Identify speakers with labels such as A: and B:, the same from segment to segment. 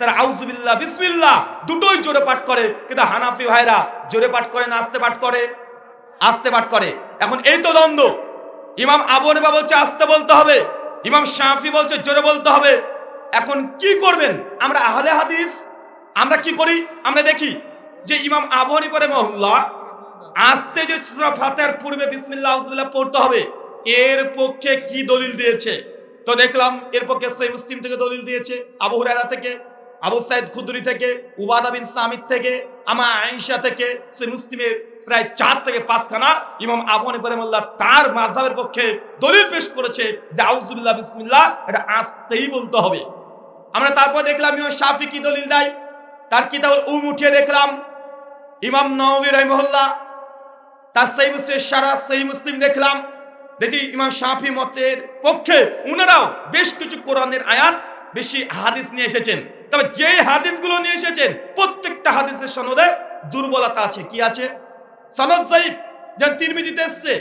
A: তারা আউজুবিল্লাহ বিসমিল্লাহ, দুটোই জোরে পাঠ করে। কিন্তু হানাফি ভাইরা জোরে পাঠ করে না, আস্তে পাঠ করে। আস্তে পাঠ করে। এখন এই তো দ্বন্দ্ব। ইমাম আবু হানিফা বলছে, আস্তে বলতে হবে। ইমাম শাফি বলছে, জোরে বলতে হবে। এখন কি করবেন? আমরা আহলে হাদিস, আমরা কি করি? আমরা দেখি যে ইমাম আবু হানিফা মহল্লা আস্তে যে সূরা ফাতিহার পূর্বে বিসমিল্লাহ, আউযুবিল্লাহ পড়তে হবে। এর পক্ষে কি দলিল দিয়েছে? তো দেখলাম, এর পক্ষে সহিহ মুসলিম থেকে দলিল দিয়েছে, আবু হুরায়রা থেকে। আবু সাইদ খুদরি থেকে, উবাদা বিন সামিদ থেকে, আমা আয়েশা থেকে, সে মুসলিমের প্রায় চার থেকে পাঁচখানা ইমাম আবু হানিফা তার মাযহাবের পক্ষে দলিল পেশ করেছে যে, আউযুবিল্লাহ, বিসমিল্লাহ, এটা আসতেই বলতে হবে। আমরা তারপর দেখলাম ইমাম শাফি কি দলিল দেয়? তার কিতাবুল উম উঠিয়ে দেখলাম। ইমাম নওয়াবী রাহিমাহুল্লাহ, তার সেই মুসলিম সারা সেই মুসলিম দেখলাম। দেখি ইমাম শাফি মতের পক্ষে উনারাও বেশ কিছু কোরআনের আয়াত বেশি হাদিস নিয়ে এসেছেন। তবে যে হাদিসগুলো নিয়ে এসেছেন, প্রত্যেকটা হাদিসের সনদে দুর্বলতা আছে। কি আছে? সনদ সাইফ যেমন তিরমিজিতে এসছে।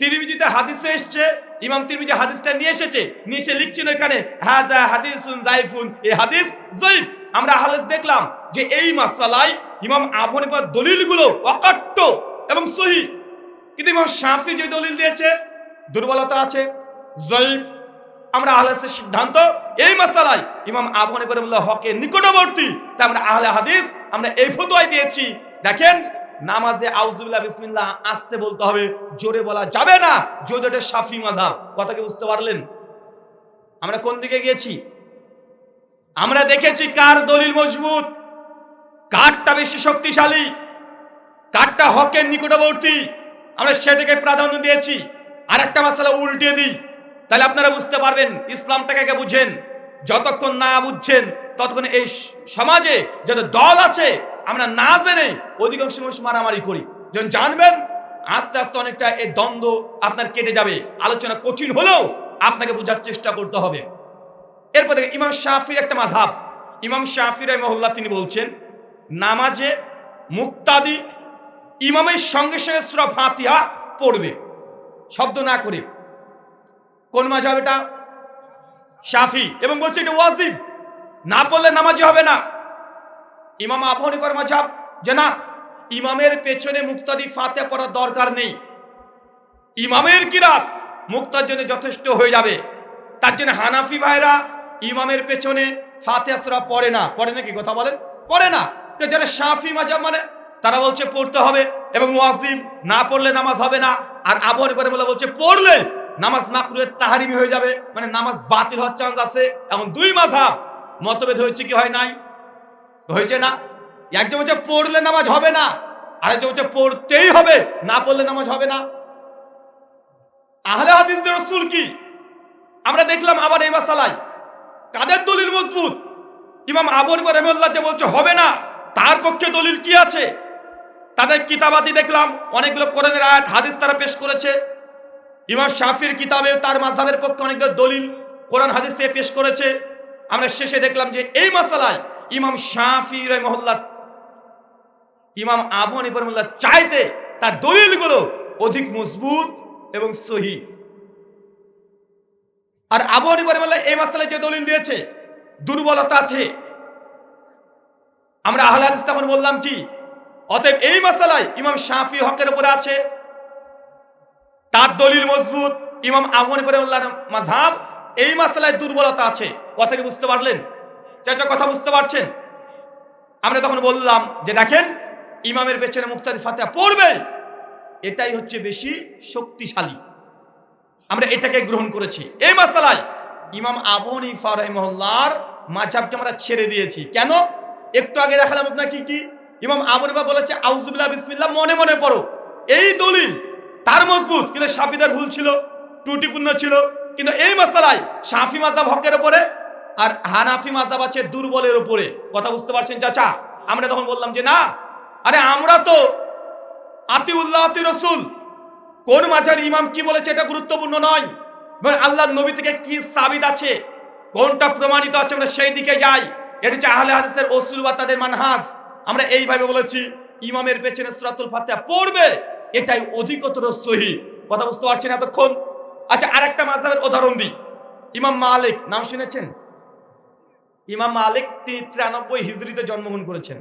A: তিরমিজিতে হাদিসে এসছে, ইমাম তিরমিজি হাদিসটা নিয়ে এসেছে, নিয়ে এসে লিখছেন এখানে হাদা হাদিসুন জাইফুন। এই হাদিস জাইফ। আমরা হাদিস দেখলাম যে এই মাসালায় ইমাম আবু হানিফার দলিলগুলো অকাট্য এবং সহি। কিন্তু ইমাম শাফি যে দলিল দিয়েছে, দুর্বলতা আছে। জয়ীব আমরা আহলেসের সিদ্ধান্ত, এই মাসালায় ইমাম আবু হানিফা হকের নিকটবর্তী তাই আমরা আহলে হাদিস, আমরা এই ফতোয়াই দিয়েছি। দেখেন, নামাজে আউজুবিল্লাহ বিসমিল্লাহ আসতে বলতে হবে, জোরে বলা যাবে না যদি এটা শাফি মাযহাব। কথা কি বুঝতে পারলেন? আমরা কোন দিকে গিয়েছি? আমরা দেখেছি কার দলিল মজবুত, কারটা বেশি শক্তিশালী, কারটা হকের নিকটবর্তী। আমরা সেটাকে প্রাধান্য দিয়েছি। আর একটা মশালা উল্টে দিই। তাহলে আপনারা বুঝতে পারবেন, ইসলামটাকে বুঝেন। যতক্ষণ না বুঝছেন, ততক্ষণ এই সমাজে যত দল আছে, আমরা না জেনে অধিকাংশ মানুষ মারামারি করি। যখন জানবেন, আস্তে আস্তে অনেকটা এই দ্বন্দ্ব আপনার কেটে যাবে। আলোচনা কঠিন হলেও আপনাকে বোঝার চেষ্টা করতে হবে। এরপর থেকে ইমাম শাফির একটা মাঝাব ইমাম শাফির মহল্লা তিনি বলছেন, নামাজে মুক্তাদি ইমামের সঙ্গে সঙ্গে সুরা ফাতিহা পড়বে। শব্দ না করে। কোন মাঝাব এটা? শাফি। এবং বলছে এটা ওয়াজিব। না পড়লে নামাজি হবে না। ইমাম আবু মাঝাব, যে না, ইমামের পেছনে মুক্তাদি ফাতে পড়ার দরকার নেই। ইমামের কিরাত মুক্তার জন্য যথেষ্ট হয়ে যাবে। তার জন্য হানাফি ভাইরা ইমামের পেছনে ফাতে আসরা পড়ে না। পড়ে নাকি? কথা বলেন। পড়ে না। যারা শাফি মাজাব মানে তারা বলছে পড়তে হবে এবং ওয়াজিব, না পড়লে নামাজ হবে না। আর আবু হানিফার বলে বলছে পড়লে নামাজ মাকরুয়ের তাহারিমি হয়ে যাবে মানে নামাজ বাতিল হওয়ার চান্স আছে এখন দুই মাঝাব মতভেদ হয়েছে কি হয় নাই? হয়েছে না? একজন হচ্ছে পড়লে নামাজ হবে না। আরেকজন হচ্ছে পড়তেই হবে, না পড়লে নামাজ হবে না। আহলে হাদিসদের রসুল কি? আমরা দেখলাম আবার এই মাসালায়। কাদের দলিল মজবুত? ইমাম আবর রহমুল্লাহ যে বলছে, হবে না। তার পক্ষে দলিল কি আছে? তাদের কিতাবাতি দেখলাম, অনেকগুলো কোরআনের আয়াত, হাদিস তারা পেশ করেছে। ইমাম শাফির কিতাবে তার মাঝহাবের পক্ষে অনেকগুলো দলিল কোরআন হাদিস পেশ করেছে। আমরা শেষে দেখলাম যে এই মাসালায় ইমাম শাফি রহমুল্লাহ ইমাম আবু হানিফা রহমুল্লাহ চাইতে তার দলিলগুলো অধিক মজবুত এবং সহি। আর আবু হানিফা রহমুল্লাহ এই মাসালায় যে দলিল দিয়েছে, দুর্বলতা আছে। আমরা আহলে হাদিস তখন বললাম কি, অতএব এই মাসালায় ইমাম শাফি হকের উপরে আছে। তার দলিল মজবুত। ইমাম আবু হানিফা রহমুল্লাহর মাযহাব এই মাসালায় দুর্বলতা আছে। কথা কি বুঝতে পারলেন? চাচা, কথা বুঝতে পারছেন? আমরা তখন বললাম যে, দেখেন, ইমামের পেছনে মুক্তাদি ফাতিহা পড়বে। এটাই হচ্ছে বেশি শক্তিশালী। আমরা এটাকে গ্রহণ করেছি। এই মাসালায় ইমাম আবু হানিফা রাহিমাহুল্লাহর মাঝহাবকে আমরা ছেড়ে দিয়েছি। কেন? একটু আগে দেখালাম আপনার কি ইমাম আবু হানিফা বলেছে আউযুবিল্লাহ বিসমিল্লাহ। মনে মনে পড়ো। এই দলিল তার মজবুত, কিন্তু সাফিদার ভুল ছিল, ত্রুটিপূর্ণ ছিল। কিন্তু এই মাসালায় সাফি মাযহাব হকের ওপরে আর হানাফি মাযহাব আছে দুর্বলের ওপরে কথা বুঝতে পারছেন, চাচা? আমরা তখন বললাম যে, না, আরে আমরা তো আতিউল্লাহ আতি রসুল। কোন মাঝার ইমাম কি বলেছে এটা গুরুত্বপূর্ণ নয়। আল্লাহ নবী থেকে কি সাবিত আছে, কোনটা প্রমাণিত আছে, আমরা সেই দিকে যাই। এটা হচ্ছে আহলে হাদিসের ওসুল বা তাদের মানহাজ। আমরা এইভাবে বলেছি, ইমামের পেছনে সুরাতুল ফাতিহা পড়বে। এটাই অধিকতর সহি। কথা বুঝতে পারছেন এতক্ষণ? আচ্ছা আর একটা মাযহাবের উদাহরণ দিই। ইমাম মালিক, নাম শুনেছেন? ইমাম মালিক তিনি তিরানব্বই হিজড়িতে জন্মগ্রহণ করেছেন।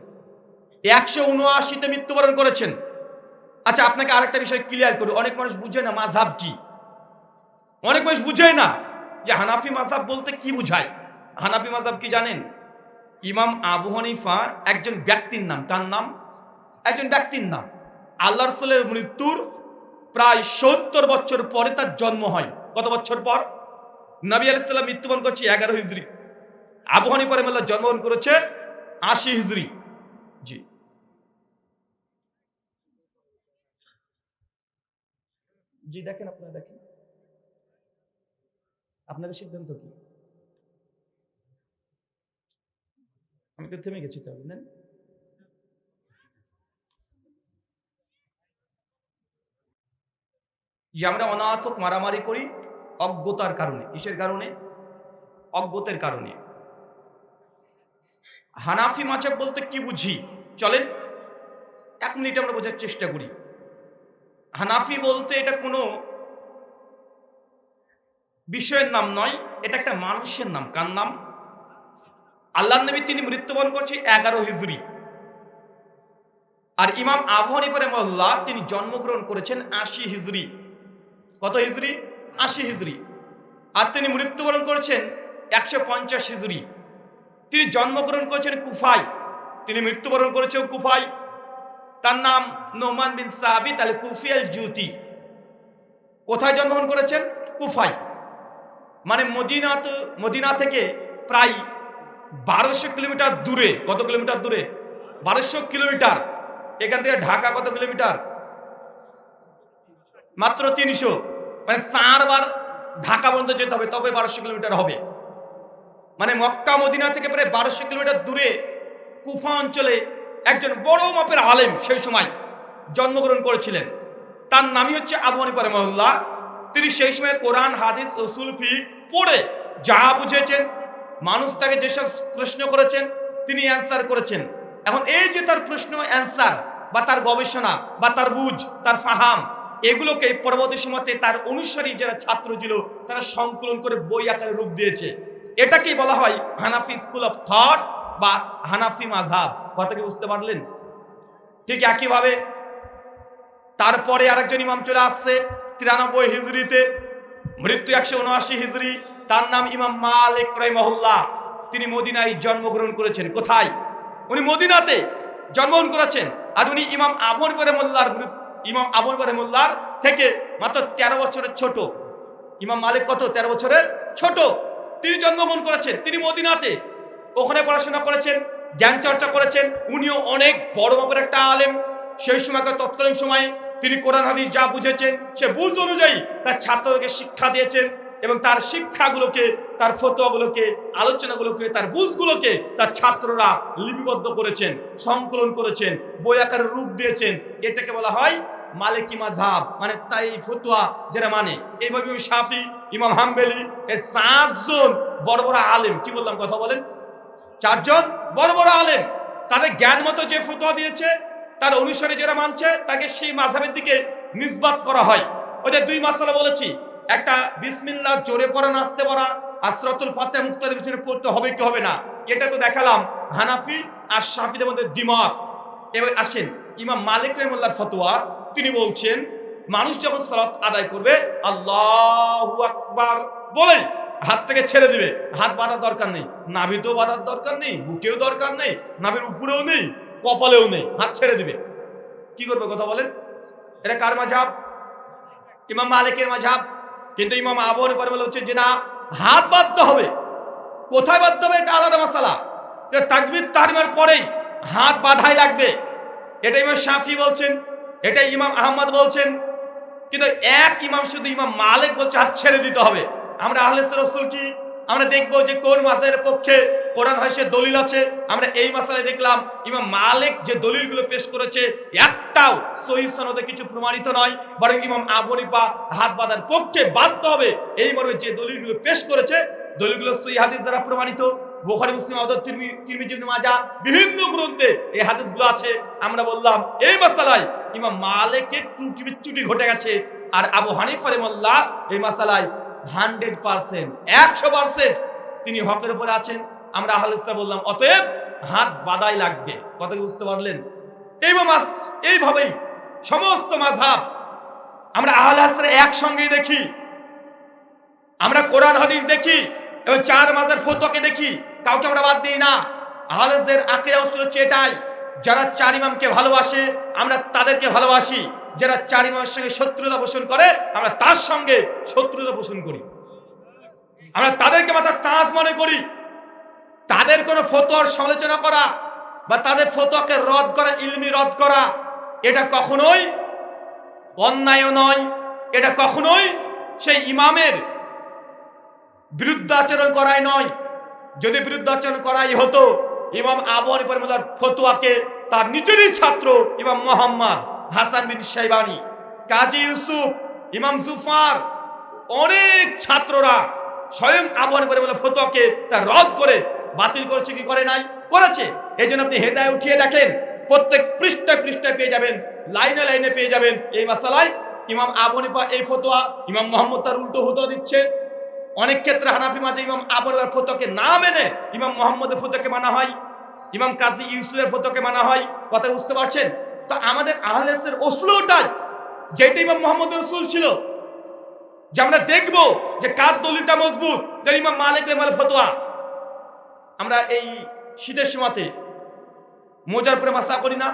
A: একশো উনআশিতে মৃত্যুবরণ করেছেন। আচ্ছা আপনাকে আরেকটা বিষয় ক্লিয়ার করি। অনেক মানুষ বুঝে না মাঝহাব কি। অনেক মানুষ বুঝে না যে হানাফি মাঝহাব বলতে কি বুঝায়। হানাফি মাঝহাব কি জানেন? ইমাম আবু হানিফা একজন ব্যক্তির নাম। তার নাম? একজন ব্যক্তির নাম। আল্লাহ রসুলের মৃত্যুর প্রায় সত্তর বছর পরে তার জন্ম হয়। কত বছর পর? নবী আলাইসাল্লাম মৃত্যুবরণ করছে এগারো হিজড়ি আবু পরে রহমাল্লাহ জন্মগ্রহণ করেছে আশি হিজড়ি জি। জি, দেখেন আপনারা, দেখেন। আপনাদের সিদ্ধান্ত কি? আমি তো থেমে গেছি তাহলে, নেন। যে আমরা অনাথক মারামারি করি অজ্ঞতার কারণে। কিসের কারণে? অজ্ঞতের কারণে। হানাফি মাছাব বলতে কি বুঝি? চলেন, এক মিনিট আমরা বোঝার চেষ্টা করি। হানাফি বলতে এটা কোনো বিষয়ের নাম নয়, এটা একটা মানুষের নাম। কার নাম? আল্লাহ নবী তিনি মৃত্যুবরণ করছে এগারো হিজড়ি। আর ইমাম আবু হানিফা রহমাল্লাহ তিনি জন্মগ্রহণ করেছেন আশি হিজড়ি। কত হিজড়ি আশি হিজড়ি আর তিনি মৃত্যুবরণ করেছেন একশো পঞ্চাশ হিজড়ি তিনি জন্মগ্রহণ করেছেন কুফাই তিনি মৃত্যুবরণ করেছেন কুফাই তার নাম নোমান বিন সাবিত আল কুফিয়াল জুতি কোথায় জন্মগ্রহণ করেছেন? কুফাই মানে মদিনা তো মদিনা থেকে প্রায় বারোশো কিলোমিটার দূরে। কত কিলোমিটার দূরে? বারোশো কিলোমিটার। এখান থেকে ঢাকা কত কিলোমিটার? মাত্র তিনশো। মানে চারবার ঢাকা পর্যন্ত যেতে হবে, তবে বারোশো কিলোমিটার হবে। মানে মক্কা, মদিনা থেকে প্রায় বারোশো কিলোমিটার দূরে কুফা অঞ্চলে একজন বড় মাপের আলেম সেই সময় জন্মগ্রহণ করেছিলেন। তার নামই হচ্ছে আবু হানিফা রহমাল্লাহ তিনি সেই সময় কোরআন, হাদিস রসুল ফি পড়ে যা বুঝেছেন, মানুষ তাকে যেসব প্রশ্ন করেছেন তিনি অ্যান্সার করেছেন। এখন এই যে তার প্রশ্ন অ্যান্সার বা তার গবেষণা বা তার বুঝ, তার ফাহাম এগুলোকে পরবর্তী সময়তে তার অনুসারী যারা ছাত্র ছিল, তারা সংকলন করে বই আকারে রূপ দিয়েছে। এটাকেই বলা হয় হানাফি স্কুল অফ থট বা হানাফি মাঝহাব কথা কি বুঝতে পারলেন? ঠিক একইভাবে তারপরে আরেকজন ইমাম চলে আসছে, তিরানব্বই হিজড়িতে মৃত্যু একশো উনআশি হিজড়ি তার নাম ইমাম মালিক রহিমহুল্লাহ। তিনি মদিনায় জন্মগ্রহণ করেছেন। কোথায়? উনি মদিনাতে জন্মগ্রহণ করেছেন। আর উনি ইমাম আবর করে মোল্লার ইমাম আবর করে মোল্লার থেকে মাত্র তেরো বছরের ছোট। ইমাম মালিক কত? তেরো বছরের ছোট। তিনি জন্মগ্রহণ করেছেন, তিনি মদিনাতে। ওখানে পড়াশোনা করেছেন, জ্ঞান চর্চা করেছেন। উনিও অনেক বড় মাপের একটা আলেম। সেই সময়কার তৎকালীন সময়ে তিনি কোরআন, হাদিস যা বুঝেছেন, সে বুঝ অনুযায়ী তার ছাত্রকে শিক্ষা দিয়েছেন এবং তার শিক্ষাগুলোকে, তার ফতোয়াগুলোকে, আলোচনাগুলোকে, তার বুঝগুলোকে তার ছাত্ররা লিপিবদ্ধ করেছেন, সংকলন করেছেন, বই আকারে রূপ দিয়েছেন। এটাকে বলা হয় মালিকি মাঝহাব মানে তাই ফতুয়া যেটা মানে। এইভাবে শাফি, ইমাম হাম্বেলি, এর চারজন বড় বড় আলেম, কি বললাম কথা বলেন? চারজন বড় বড় আলেম। তাদের জ্ঞান মতো যে ফতুয়া দিয়েছে, তার অনুসারে যারা মানছে, তাকে সেই মাঝাবের দিকে নিসবাত করা হয়। যে দুই মাসালা বলেছি, একটা বিসমিল্লা, জোরে পড়া, নাচতে পড়া আসরাতুল ফাতে মুক্তাদের পিছনে পড়তে হবে কি হবে না? এটা তো দেখালাম হানাফি আর শাফিদের মধ্যে দিমাগ এবার আসেন, ইমাম মালিক রহমুল্লার ফতোয়া তিনি বলছেন, মানুষ যখন সালাত আদায় করবে, আল্লাহ আকবার বলে হাত থেকে ছেড়ে দিবে। হাত বাঁধার দরকার নেই। নাভিতেও বাঁধার দরকার নেই, বুকেও দরকার নেই, নাভির উপরেও নেই, কপালেও নেই, হাত ছেড়ে দিবে। কি করবে কথা বলেন? এটা কার মাঝাব? ইমাম মালিকের মাঝাব। কিন্তু ইমাম আবর পরে বলে হচ্ছে যে না, হাত বাঁধতে হবে। কোথায় বাঁধতে হবে? এটা আলাদা মশালা তাকবির তারিমার পরেই হাত বাঁধাই লাগবে। এটা ইমাম শাফি বলছেন এটা ইমাম আহমদ বলছেন, কিন্তু এক ইমাম শুধু ইমাম মালিক বলছে, হাত ছেড়ে দিতে হবে। আমরা আহলে রসুল কি? আমরা দেখব যে কোন মাসের পক্ষে কোরআন হয় সে দলিল আছে। আমরা এই মাসালে দেখলাম, ইমাম মালিক যে দলিলগুলো পেশ করেছে, একটাও সহি সনদে কিছু প্রমাণিত নয়। বরং ইমাম আবনিপা হাত বাঁধার পক্ষে বাধ্য হবে, এই মর্মে যে দলিলগুলো পেশ করেছে দলিলগুলো সহি হাদিস দ্বারা প্রমাণিত। বোখারি, মুসলিম আদর তিরমিজি মাজা বিভিন্ন গ্রন্থে এই হাদিসগুলো আছে। আমরা বললাম, এই মাসালায় ইমাম মালিকের ত্রুটি বিচ্যুটি ঘটে গেছে আর আবু হানিফা রেমল্লাহ এই মাসালায় হান্ড্রেড পার্সেন্ট, একশো পার্সেন্ট তিনি হকের উপরে আছেন। আমরা আহলেসরা বললাম, অতএব হাত বাদাই লাগবে। কথা বুঝতে পারলেন? এইভাবে মাস- এইভাবেই সমস্ত মাঝহাব আমরা আহলে হাসরা একসঙ্গেই দেখি। আমরা কোরআন, হাদিস দেখি। এবং চার মাসের ফতোয়াকে দেখি, কাউকে আমরা বাদ দিই না। আহলেসদের আকিদা অস্ত্র হচ্ছে এটাই, যারা চার ইমামকে ভালোবাসে, আমরা তাদেরকে ভালোবাসি। যারা চার ইমামের সঙ্গে শত্রুতা পোষণ করে, আমরা তার সঙ্গে শত্রুতা পোষণ করি। আমরা তাদেরকে মাথার তাজ মনে করি। তাদের কোনো ফতোয়ার সমালোচনা করা বা তাদের ফতোয়াকে রদ করা, ইলমি রদ করা, এটা কখনোই অন্যায় নয়। এটা কখনোই সেই ইমামের বিরুদ্ধাচরণ করাই নয়। যদি বিরুদ্ধাচরণ করাই হতো, ইমাম আবু হানিফার ফতুয়াকে তার নিজেরই ছাত্র ইমাম মোহাম্মদ হাসান বিন সাইবানি কাজী ইউসুফ, ইমাম জুফার অনেক ছাত্ররা স্বয়ং আবু হানিফার ফতোয়াকে তার রদ করে বাতিল করেছে, কি করে নাই? করেছে। এই জন্য আপনি হেদায় উঠিয়ে দেখেন, প্রত্যেক পৃষ্ঠায় পৃষ্ঠায় পেয়ে যাবেন, লাইনে লাইনে পেয়ে যাবেন এই মাসালায়। ইমাম আবু এই ফতোয়া, ইমাম মোহাম্মদ তার উল্টো ফতোয়া দিচ্ছে। অনেক ক্ষেত্রে হানাফি মাঝে ইমাম আবুর ফতোকে না মেনে ইমাম মোহাম্মদের ফতোকে মানা হয়, ইমাম কাজী ইউসুফের ফতোকে মানা হয়, কথা বুঝতে পারছেন? তো আমাদের আহলেসের ওসলটাই যেটা ইমাম মোহাম্মদ রসুল ছিল, যে আমরা দেখব যে কার দলিলটা মজবুত, যে ইমাম মালিক রেমাল ফতোয়া। আমরা এই শীতের সময়তে মোজার উপরে মাসা করি না,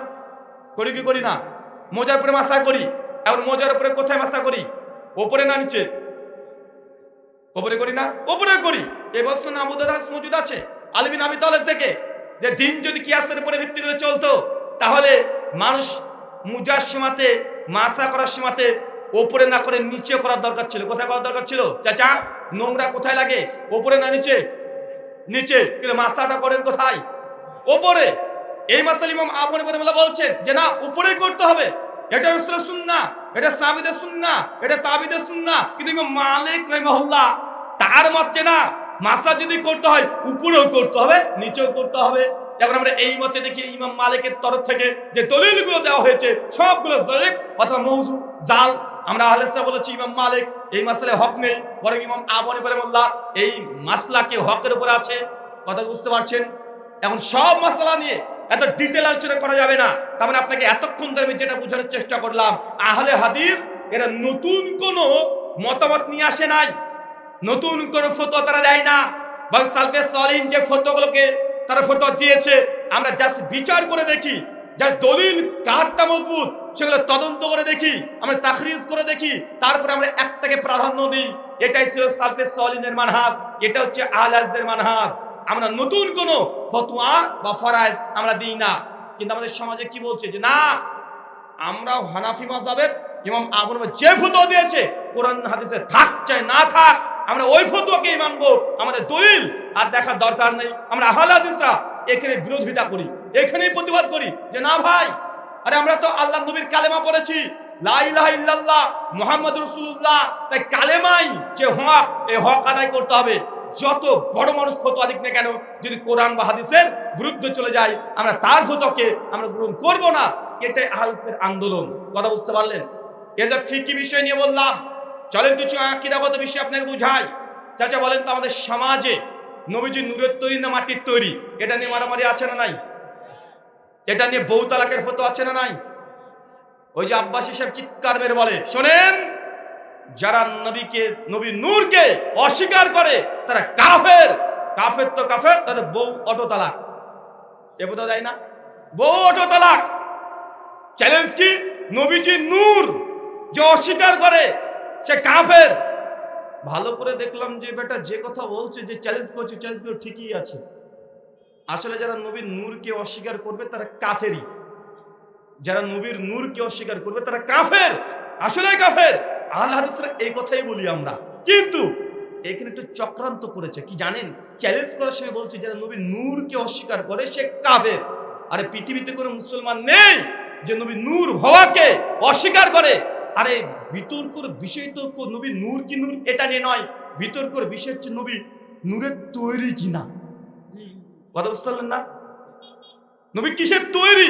A: করি কি করি না? মোজার উপরে মাসা করি, এখন মোজার উপরে কোথায় মাসা করি? ওপরে না নিচে? ওপরে করি না? ওপরে করি। এই বস্তু না আবুদাস মজুদ আছে। আলবিন আবি তালেব থেকে যে দিন যদি কিয়াসের উপরে ভিত্তি করে চলতো, তাহলে মানুষ মুজার সীমাতে, মাসা করার সীমাতে ওপরে না করে নিচে করার দরকার ছিল। কোথায় করার দরকার ছিল? চাচা, নোংরা কোথায় লাগে? ওপরে না নিচে? নিচে। কিন্তু মাসাটা করেন কোথায়? ওপরে। এই মাসাল ইমাম করে বলছেন যে না, উপরেই করতে হবে। এটা রসুলের সুন্না এটা সাবিদের সুন্না এটা তাবিদের সুন্না কিন্তু মালিক রহমহুল্লাহ তার মতে না মাসা যদি করতে হয়, উপরেও করতে হবে, নিচেও করতে হবে। এখন আমরা এই মতে দেখি ইমাম মালিকের তরফ থেকে যে দলিলগুলো দেওয়া হয়েছে, সবগুলো জয়েক অথবা মৌজু, জাল। আমরা আহলেসরা বলেছি, ইমাম মালিক, এই মাসলায় হক নেই। বরং ইমাম আবনে মোল্লা এই মাসলাকে হকের উপর আছে। কথা বুঝতে পারছেন? এখন সব মাসলা নিয়ে এত ডিটেল আলোচনা করা যাবে না। তার মানে আপনাকে এতক্ষণ ধরে আমি যেটা বোঝানোর চেষ্টা করলাম, আহলে হাদিস, এরা নতুন কোনো মতামত নিয়ে আসে নাই। নতুন কোনো ফতোয়া তারা দেয় না। বরং সালফে সলিন যে ফতোগুলোকে তারা ফতোয়া দিয়েছে, আমরা জাস্ট বিচার করে দেখি, যার দলিল কারটা মজবুত, সেগুলো তদন্ত করে দেখি, আমরা তাখরিজ করে দেখি, তারপরে আমরা একটাকে প্রাধান্য দিই। এটাই ছিল সালফে সলিনের মানহাজ, এটা হচ্ছে আহলাজদের মানহাজ। আমরা নতুন কোনো ফতোয়া বা ফরাজ আমরা দিই না। কিন্তু আমাদের সমাজে কি বলছে যে, না আমরা হানাফি মাযহাবের ইমাম আবু হানিফা যে ফতোয়া দিয়েছে, কোরআন হাদিসে থাক চাই, না থাক, আমরা ওই ফতোয়াকেই মানবো, আমাদের দলিল আর দেখার দরকার নেই। আমরা আহলে হাদিসরা এখানে বিরোধিতা করি, এখানেই প্রতিবাদ করি যে, না ভাই, আরে আমরা তো আল্লাহ নবীর কালেমা পড়েছি মুহাম্মদ রাসূলুল্লাহ। তাই কালেমাই যে হক এই হক আদায় করতে হবে। যত বড় মানুষ ফতোয়া না কেন, যদি কোরআন বা হাদিসের বিরুদ্ধে চলে যায়, আমরা তার ফতোয়াকে আমরা গ্রহণ করব না। এটাই আহলসের আন্দোলন। কথা বুঝতে পারলেন? এটা ফিকি বিষয় নিয়ে বললাম। চলেন কিছু আকিদাগত বিষয় আপনাকে বুঝাই। চাচা, বলেন তো আমাদের সমাজে নবীজি নূরের তৈরি না মাটির তৈরি? এটা নিয়ে মারামারি আছে না নাই? এটা নিয়ে বউ তালাকের ফটো আছে না নাই? ওই যে আব্বাস হিসাব চিৎকার মেরে বলে, শোনেন! যারা নবীকে, নবী নূরকে অস্বীকার করে, তারা কাফের। কাফের তো কাফের, তাদের বউ অটো তালাক। এ বোঝা যায় না? বউ অটো তালাক। চ্যালেঞ্জ কি? নবীজি নূর যে অস্বীকার করে, সে কাফের। ভালো করে দেখলাম যে বেটা যে কথা বলছে, যে চ্যালেঞ্জ করছে চ্যালেঞ্জগুলো ঠিকই আছে। আসলে যারা নবীর নূরকে অস্বীকার করবে, তারা কাফেরই। যারা নবীর নূরকে অস্বীকার করবে, তারা কাফের। আসলে কাফের। আহলে হাদিসরা এই কথাই বলি আমরা। কিন্তু এখানে একটু চক্রান্ত করেছে কি জানেন? চ্যালেঞ্জ করার সময় বলছে যারা নবীর নূরকে অস্বীকার করে সে কাফের। আরে পৃথিবীতে কোনো মুসলমান নেই যে নবী নূর হওয়াকে অস্বীকার করে। আরে বিতর্কর বিষয় তো নবী নূর কি নূর এটা নিয়ে নয়। বিতর্কর বিষয় হচ্ছে নবী নূরের তৈরি কিনা। কথা বুঝতে পারলেন না? নবী কিসের তৈরি?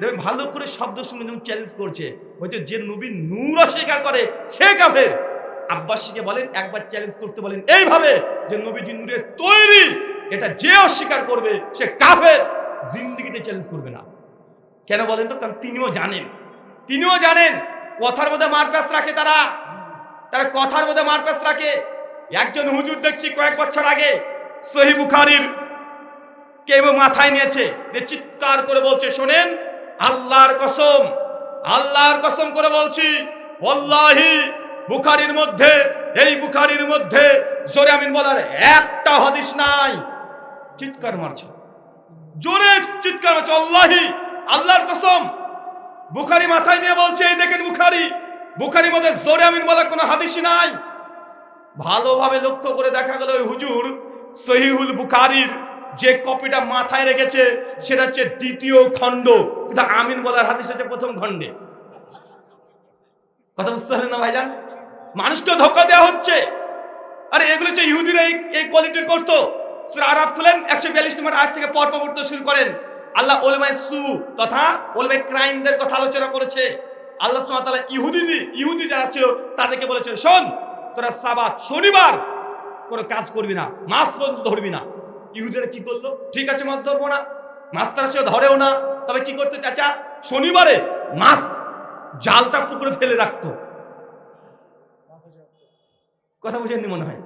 A: দেখবেন ভালো করে শব্দ শুনে যেমন চ্যালেঞ্জ করছে, বলছে যে নবী নূর অস্বীকার করে, সে কাফের। আব্বাসীকে বলেন, একবার চ্যালেঞ্জ করতে বলেন, এইভাবে যে নবীজি নূরের তৈরি, এটা যে অস্বীকার করবে, সে কাফের। জিন্দিগিতে চ্যালেঞ্জ করবে না। কেন বলেন তো? কারণ তিনিও জানেন। তিনিও জানেন, কথার মধ্যে মারপ্যাস রাখে তারা। তারা কথার মধ্যে মারপ্যাস রাখে। একজন হুজুর দেখছি কয়েক বছর আগে সহি বুখারির কেউ মাথায় নিয়েছে, যে চিৎকার করে বলছে, শোনেন আল্লাহর কসম আল্লাহর কসম করে বলছি বুখারির মধ্যে, এই বুখারির মধ্যে, জোরে আমিন বলার একটা হদিস নাই। চিৎকার মারছে। জোরে চিৎকার মারছে আল্লাহি আল্লাহর কসম। বুখারি মাথায় নিয়ে বলছে, এই দেখেন বুখারি। বুখারির মধ্যে জোরে আমিন বলার কোনো হাদিসই নাই। ভালোভাবে লক্ষ্য করে দেখা গেল, ওই হুজুর সহিহুল বুখারির যে কপিটা মাথায় রেখেছে, সেটা হচ্ছে দ্বিতীয় খণ্ড। কিন্তু আমিন বলার হাদিস হচ্ছে প্রথম খণ্ডে। কথা বুঝতে পারলেন না ভাইজান? মানুষকে ধোকা দেওয়া হচ্ছে। আরে এগুলো হচ্ছে ইহুদিরা এই কোয়ালিটির করতো। আরাফ খুলেন, একশো বিয়াল্লিশ নম্বর আয়াত থেকে পর পড়তে শুরু করেন। আল্লাহ ওলমাই সু তথা ওলমাই ক্রাইমদের কথা আলোচনা করেছে। আল্লাহ ওয়া ইহুদি ইহুদি যারা ছিল, তাদেরকে বলেছে শোন, তোরা সাবাত শনিবার কোনো কাজ করবি না, মাছ পর্যন্ত ধরবি না। ইহুদিরা কি করল? ঠিক আছে, মাছ ধরবো না। মাছ তারা সে ধরেও না। তবে কি করতে চাচা? শনিবারে মাছ জালটা পুকুরে ফেলে রাখতো। কথা বুঝেননি মনে হয়?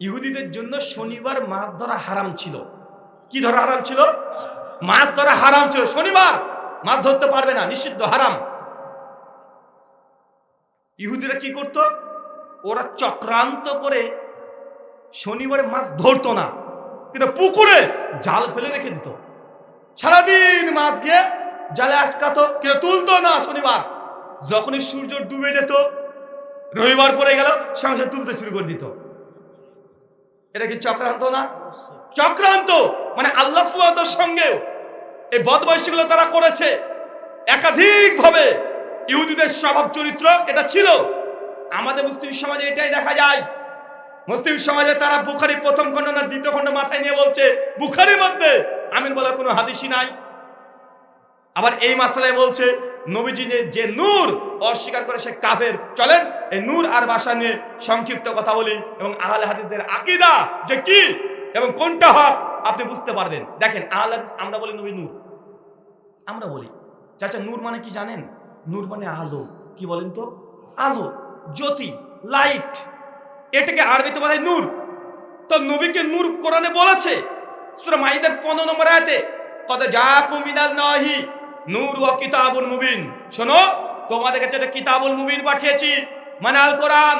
A: ইহুদিদের জন্য শনিবার মাছ ধরা হারাম ছিল। কি ধরা হারাম ছিল? মাছ ধরা হারাম ছিল। শনিবার মাছ ধরতে পারবে না, নিষিদ্ধ, হারাম। ইহুদিরা কি করত? ওরা চক্রান্ত করে শনিবারে মাছ ধরতো না। কিন্তু পুকুরে জাল ফেলে রেখে দিত। সারাদিন মাছ গিয়ে জালে আটকাতো, কিন্তু তুলতো না শনিবার। যখনই সূর্য ডুবে যেত, রবিবার পরে গেল, সঙ্গে তুলতে শুরু করে দিত। এটা কি চক্রান্ত না? চক্রান্ত! মানে আল্লাহ সুয়াতর সঙ্গেও। এই বদমাইশিগুলো তারা করেছে। একাধিকভাবে ইহুদিদের স্বভাব চরিত্র এটা ছিল। আমাদের মুসলিম সমাজে এটাই দেখা যায়। মুসলিম সমাজে তারা বুখারি প্রথম খণ্ড না দ্বিতীয় খণ্ড মাথায় নিয়ে বলছে, বুখারির মধ্যে আমিন বলার কোনো হাদিসই নাই। আবার এই মাসালায় বলছে নবীজিনের যে নূর অস্বীকার করে সে কাফের, চলেন, এই নূর আর বাসা নিয়ে সংক্ষিপ্ত কথা বলি এবং আহলে হাদিসদের আকিদা যে কি এবং কোনটা হক আপনি বুঝতে পারবেন। দেখেন, আহলে হাদিস আমরা বলি নবী নূর। আমরা বলি। চাচা, নূর মানে কি জানেন? নূর মানে আলো। কি বলেন তো? আলো, জ্যোতি, লাইট। এটাকে আরবিতে বলা নূর। তো নবীকে নূর কোরআনে বলেছে সূরা মাইদার 15 নম্বর আয়াতে কত জাকুম মিনাল নাহি নূর ওয়া কিতাবুল মুবিন। শোনো, তোমাদের কাছে একটা কিতাবুল মুবিন পাঠিয়েছি মানে আল কোরআন।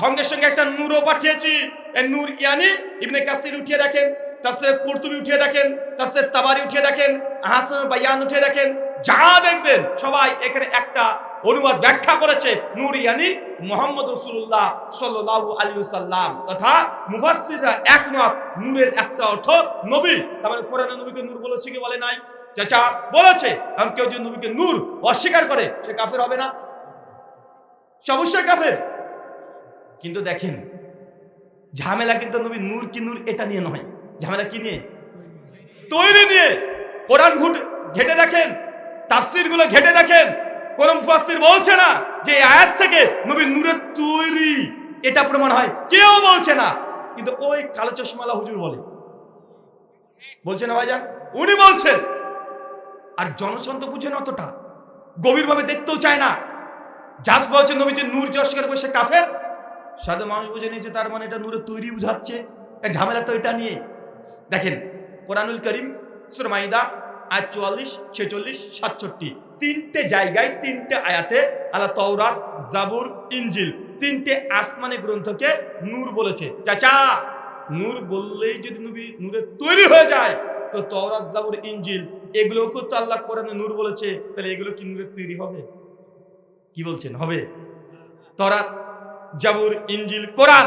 A: সঙ্গে সঙ্গে একটা নূরও পাঠিয়েছি। এই নূর ইয়ানি ইবনে কাসির উঠিয়ে দেখেন তাফসীর কুরতুবি উঠিয়ে দেখেন তাফসীর তাবারি উঠিয়ে দেখেন আহসান বায়ান উঠিয়ে দেখেন। যা দেখবেন সবাই এখানে একটা অনুবাদ ব্যাখ্যা করেছে নূর ইয়ানি মোহাম্মদ রসুল্লাহ সাল্লাল্লাহু আলী সাল্লাম তথা মুফাসসিররা একমত, নূরের একটা অর্থ নবী। তার মানে কোরআনে নবীকে নূর বলেছে কি বলে নাই? চাচা বলেছে, কারণ কেউ যদি নবীকে নূর অস্বীকার করে, সে কাফের হবে না। সে অবশ্যই কাফের। কিন্তু দেখেন, ঝামেলা কিন্তু নবী নূর কি নূর এটা নিয়ে নয়। ঝামেলা কি নিয়ে? তৈরি নিয়ে। কোরআন ঘুটে ঘেটে দেখেন তাফসিরগুলো ঘেটে দেখেন কোন মুফাসসির বলছে না যে আয়াত থেকে নবী নূরের তৈরি এটা প্রমাণ হয়। কেউ বলছে না। কিন্তু ওই কালো চশমালা হুজুর বলে। বলছে না ভাইজান? উনি বলছেন। আর জনসন তো বুঝে না অতটা। গভীরভাবে দেখতেও চায় না। জাজ বলছে যে নূর যশ বসে কাফের। সাধু মানুষ বুঝে নিয়েছে তার মানে এটা নূরের তৈরি বুঝাচ্ছে। এক ঝামেলা তো এটা নিয়ে। দেখেন, কোরআনুল করিম, সুর মাইদা, আয়াত চুয়াল্লিশ, ছেচল্লিশ, সাতষট্টি। তিনটে জায়গায়, তিনটে আয়াতে আল্লাহ তওরাত, জাবুর ইঞ্জিল তিনটে আসমানি গ্রন্থকে নূর বলেছে। চাচা, নূর বললেই যদি নবী নূরের তৈরি হয়ে যায়, তো তওরাত, জাবুর ইঞ্জিল এগুলোকে তো আল্লাহ কোরআনে নূর বলেছে। তাহলে এগুলো কি নূরের তৈরি হবে? কি বলছেন? হবে। তরাত জাবুর ইঞ্জিল কোরআন।